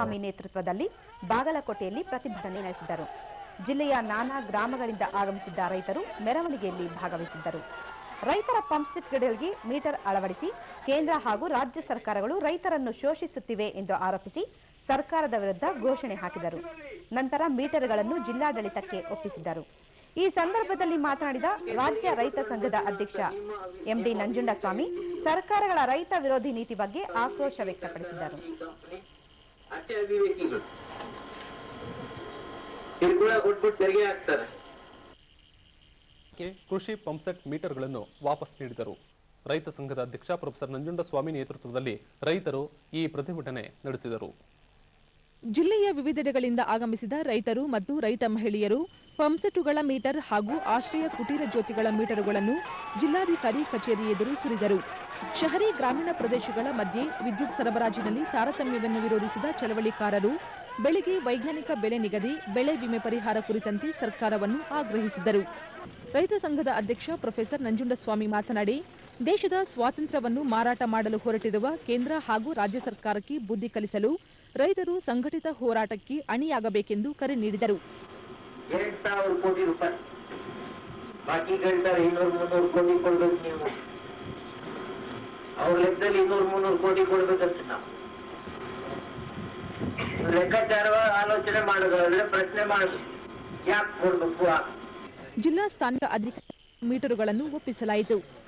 ನಂಜುಂಡಸ್ವಾಮಿ ನೇತೃತ್ವದಲ್ಲಿ ಬಾಗಲಕೋಟೆಯಲ್ಲಿ ಪ್ರತಿಭಟನೆ ನಡೆಸಿದರು ಜಿಲ್ಲೆಯ ನಾನಾ ಗ್ರಾಮಗಳಿಂದ ಆಗಮಿಸಿದ್ದ ರೈತರು ಮೆರವಣಿಗೆಯಲ್ಲಿ ಭಾಗವಹಿಸಿದ್ದರು. ರೈತರ ಪಂಪ್ಸೆಟ್ಗಳಿಗೆ ಮೀಟರ್ ಅಳವಡಿಸಿ ಕೇಂದ್ರ ಹಾಗೂ ರಾಜ್ಯ ಸರ್ಕಾರಗಳು ರೈತರನ್ನು ಶೋಷಿಸುತ್ತಿವೆ ಎಂದು ಆರೋಪಿಸಿ ಸರ್ಕಾರದ ವಿರುದ್ಧ ಘೋಷಣೆ ಹಾಕಿದರು. ನಂತರ ಮೀಟರ್ಗಳನ್ನು ಜಿಲ್ಲಾಡಳಿತಕ್ಕೆ ಒಪ್ಪಿಸಿದರು ಈ ಸಂದರ್ಭದಲ್ಲಿ ಮಾತನಾಡಿದ ರಾಜ್ಯ ರೈತ ಸಂಘದ ಅಧ್ಯಕ್ಷ ಎಂಡಿ ನಂಜುಂಡಸ್ವಾಮಿ, ಸರ್ಕಾರಗಳ ರೈತ ವಿರೋಧಿ ನೀತಿ ಬಗ್ಗೆ ಆಕ್ರೋಶ ವ್ಯಕ್ತಪಡಿಸಿದರು ಅಷ್ಟೇ ಅವಿವೇಕಿಗಳು ಕಿರುಕುಳ ಕೊಟ್ಬಿಟ್ಟು ತೆರಿಗೆ ಕೃಷಿ ಪಂಪ್ಸೆಟ್ ಮೀಟರ್ಗಳನ್ನು ವಾಪಸ್ ನೀಡಿದರು. ರೈತ ಸಂಘದ ಅಧ್ಯಕ್ಷ ಪ್ರೊಫೆಸರ್ ನಂಜುಂಡಸ್ವಾಮಿ ನೇತೃತ್ವದಲ್ಲಿ ರೈತರು ಈ ಪ್ರತಿಭಟನೆ ನಡೆಸಿದರು. ಜಿಲ್ಲೆಯ ವಿವಿಧೆಡೆಗಳಿಂದ ಆಗಮಿಸಿದ ರೈತರು ಮತ್ತು ರೈತ ಮಹಿಳೆಯರು ಪಂಪ್ಸೆಟ್ಗಳ ಮೀಟರ್ ಹಾಗೂ ಆಶ್ರಯ ಕುಟೀರ ಜ್ಯೋತಿಗಳ ಮೀಟರುಗಳನ್ನು ಜಿಲ್ಲಾಧಿಕಾರಿ ಕಚೇರಿ ಎದುರು ಸುರಿದರು. ಶಹರಿ ಗ್ರಾಮೀಣ ಪ್ರದೇಶಗಳ ಮಧ್ಯೆ ವಿದ್ಯುತ್ ಸರಬರಾಜಿನಲ್ಲಿ ತಾರತಮ್ಯವನ್ನು ವಿರೋಧಿಸಿದ ಚಳವಳಿಕಾರರು ಬೆಳೆಗೆ ವೈಜ್ಞಾನಿಕ ಬೆಲೆ ನಿಗದಿ, ಬೆಳೆ ವಿಮೆ ಪರಿಹಾರ ಕುರಿತಂತೆ ಸರ್ಕಾರವನ್ನು ಆಗ್ರಹಿಸಿದರು ರೈತ ಸಂಘದ ಅಧ್ಯಕ್ಷ ಪ್ರೊಫೆಸರ್ ನಂಜುಂಡಸ್ವಾಮಿ ಮಾತನಾಡಿ, ದೇಶದ ಸ್ವಾತಂತ್ರ್ಯವನ್ನು ಮಾರಾಟ ಮಾಡಲು ಹೊರಟಿರುವ ಕೇಂದ್ರ ಹಾಗೂ ರಾಜ್ಯ ಸರ್ಕಾರಕ್ಕೆ ಬುದ್ಧಿ ಕಲಿಸಲು ರೈತರು ಸಂಘಟಿತ ಹೋರಾಟಕ್ಕೆ ಅಣಿಯಾಗಬೇಕೆಂದು ಕರೆ ನೀಡಿದರು. ಕೋಟಿ ರೂಪಾಯಿ. ಬಾಕಿ ಹೇಳ್ತಾರೆ ಇನ್ನೂರು ಮುನ್ನೂರು ಕೋಟಿ ಕೊಡ್ಬೇಕು ನೀವು. ಅವ್ರ ಲೆಕ್ಕದಲ್ಲಿ ಇನ್ನೂರು ಮುನ್ನೂರು ಕೋಟಿ ಕೊಡ್ಬೇಕಂತ ನಾವು. ಲೆಕ್ಕಾಚಾರ ಆಲೋಚನೆ ಮಾಡೋದಾದ್ರೆ ಪ್ರಶ್ನೆ ಮಾಡುದು ಯಾಕೆ ಕೊಡ್ಬೇಕು ಜಿಲ್ಲಾ ಸ್ಥಾನಿಕ ಅಧಿಕಾರಿ ಮೀಟರುಗಳನ್ನು ಒಪ್ಪಿಸಲಾಯಿತು.